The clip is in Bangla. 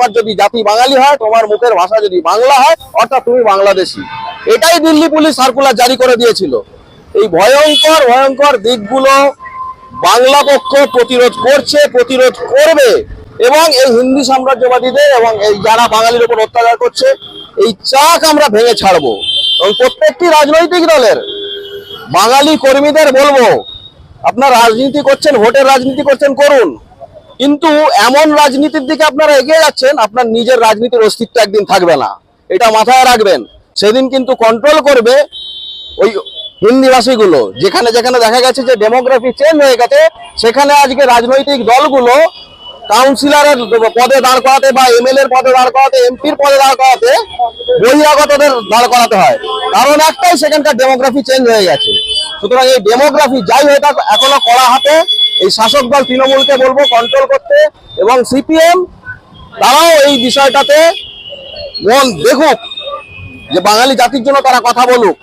তোমার যদি জাতি বাঙালি হয়, তোমার মুখের ভাষা যদি বাংলা হয়, অর্থাৎ তুমি বাংলাদেশি। এটাই দিল্লি পুলিশ সার্কুলার জারি করে দিয়েছিল। এই ভয়ঙ্কর ভয়ঙ্কর দিকগুলো বাংলা পক্ষ প্রতিরোধ করছে, প্রতিরোধ করবে, এবং এই হিন্দি সাম্রাজ্যবাদীদের এবং এই যারা বাঙালির উপর অত্যাচার করছে, এই চাক আমরা ভেঙে ছাড়বো। এবং প্রত্যেকটি রাজনৈতিক দলের বাঙালি কর্মীদের বলব, আপনার রাজনীতি করছেন, ভোটের রাজনীতি করছেন, করুন। কিন্তু এমন রাজনীতির দিকে আপনারা এগিয়ে যাচ্ছেন, আপনার নিজের রাজনীতির অস্তিত্ব একদিন থাকবে না। এটা মাথায় রাখবেন। সেদিন কিন্তু কন্ট্রোল করবে ওই হিন্দিভাষী গুলো যেখানে যেখানে দেখা গেছে যে ডেমোগ্রাফি চেঞ্জ হয়ে গেছে, সেখানে আজকে রাজনৈতিক দলগুলো কাউন্সিলরের পদে দাঁড় করাতে বা এমএলএর পদে দাঁড় করাতে এমপির পদে দাঁড় করাতে বহিরাগতদের দাঁড় করাতে হয়। কারণ একটাই, সেখানকার ডেমোগ্রাফি চেঞ্জ হয়ে গেছে। সুতরাং এই ডেমোগ্রাফি যাই হয়ে থাক এখনও করা হাতে এই শাসক দল তৃণমূলকে বলব কন্ট্রোল করতে এবং সিপিএম তারাও এই বিষয়টাতে মন দেখুক যে বাঙালি জাতির জন্য তারা কথা বলুক।